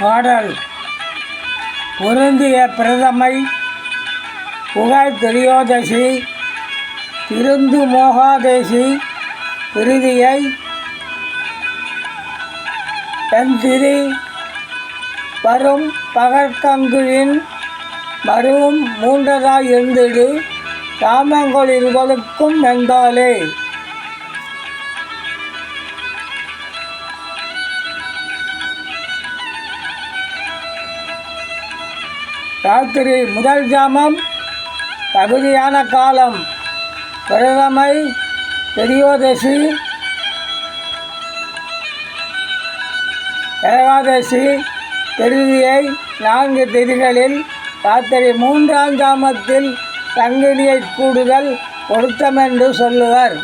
பாடல். பொருந்திய பிரதமை புகழ் திரியோதசி திருந்து மோகாதேசி விருதியை தந்திரி வரும் பகற்கங்குவின் மருவும் மூன்றதாய் இருந்திடு தாமங்கள் இருவருக்கும் வெந்தாலே ராத்திரி முதல் ஜாமம் தகுதியான காலம் பிரதமை பெரியோதசி ஏகாதசி திருதியை நான்கு திதிகளில் ராத்திரி மூன்றாம் ஜாமத்தில் சங்கிலியை கூடுதல் பொருத்தமென்று சொல்லுவர்.